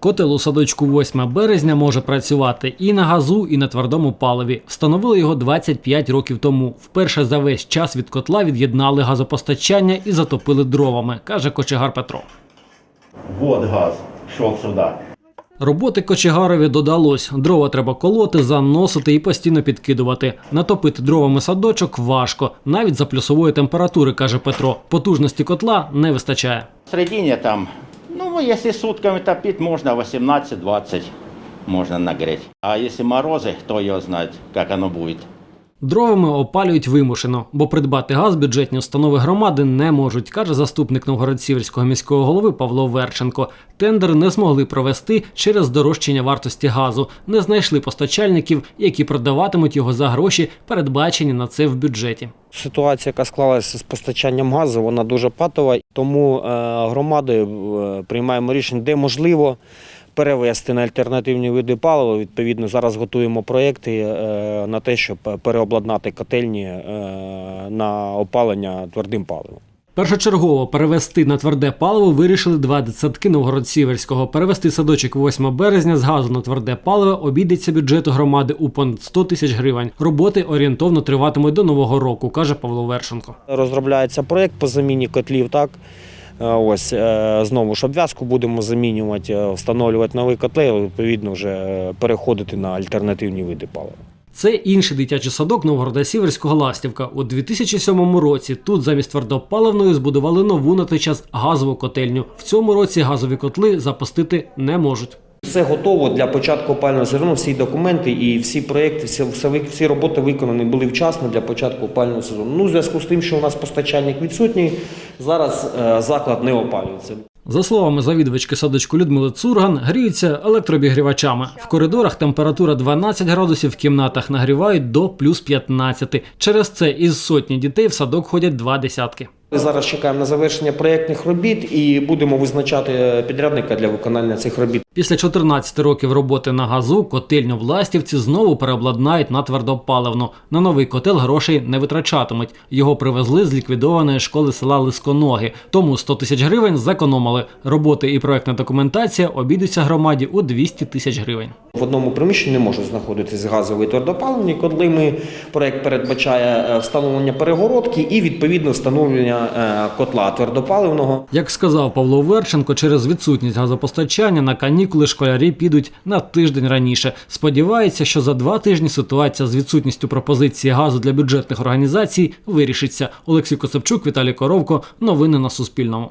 Котел у садочку 8 березня може працювати і на газу, і на твердому паливі. Встановили його 25 років тому. Вперше за весь час від котла від'єднали газопостачання і затопили дровами, каже кочегар Петро. Вот газ шел сюда. Роботи кочегарові додалось. Дрова треба колоти, заносити і постійно підкидувати. Натопити дровами садочок важко, навіть за плюсової температури, каже Петро. Потужності котла не вистачає. В середине там, ну, если сутками топить, можно 18-20 можно нагреть. А если морозы, кто ее знает, как оно будет. Дровами опалюють вимушено, бо придбати газ бюджетні установи громади не можуть, каже заступник Новгород-Сіверського міського голови Павло Верченко. Тендер не змогли провести через дорожчання вартості газу. Не знайшли постачальників, які продаватимуть його за гроші, передбачені на це в бюджеті. Ситуація, яка склалася з постачанням газу, вона дуже патова, тому е, громадою е, приймаємо рішення, де можливо перевести на альтернативні види палива. Відповідно, зараз готуємо проєкти е, на те, щоб переобладнати котельні е, на опалення твердим паливом. Першочергово перевести на тверде паливо вирішили два дитсадки Новгород-Сіверського. Перевести садочок 8 березня з газу на тверде паливо обійдеться бюджету громади у понад 100 тисяч гривень. Роботи орієнтовно триватимуть до нового року, каже Павло Вершенко. Розробляється проєкт по заміні котлів. Так ось е, знову ж обв'язку будемо замінювати, е, встановлювати новий котел, відповідно, вже е, переходити на альтернативні види палива. Це інший дитячий садок Новгорода Сіверського Ластівка. У 2007 році тут замість твердопаливної збудували нову на той час газову котельню. В цьому році газові котли запустити не можуть. Все готово для початку опалювального сезону. Всі документи і всі проекти, всі, всі роботи виконані були вчасно для початку опалювального сезону. Ну, в зв'язку з тим, що у нас постачальник відсутній, зараз е, заклад не опалюється. За словами завідувачки садочку Людмили Цурган, гріються електрообігрівачами. В коридорах температура 12 градусів, в кімнатах нагрівають до плюс 15. Через це із сотні дітей в садок ходять два десятки. Ми зараз чекаємо на завершення проєктних робіт і будемо визначати е, підрядника для виконання цих робіт. Після 14 років роботи на газу котельню в Ластівці знову переобладнають на твердопаливну. На новий котел грошей не витрачатимуть. Його привезли з ліквідованої школи села Лисконоги. Тому 100 тисяч гривень зекономили. Роботи і проектна документація обійдуться громаді у 200 тисяч гривень. В одному приміщенні не можуть знаходитись газові і твердопаливні котли. Ми проєкт передбачає е, встановлення перегородки і відповідно встановлення котла твердопаливного. Як сказав Павло Верченко, через відсутність газопостачання на канікули школярі підуть на тиждень раніше. Сподівається, що за два тижні ситуація з відсутністю пропозиції газу для бюджетних організацій вирішиться. Олексій Косапчук, Віталій Коровко. Новини на Суспільному.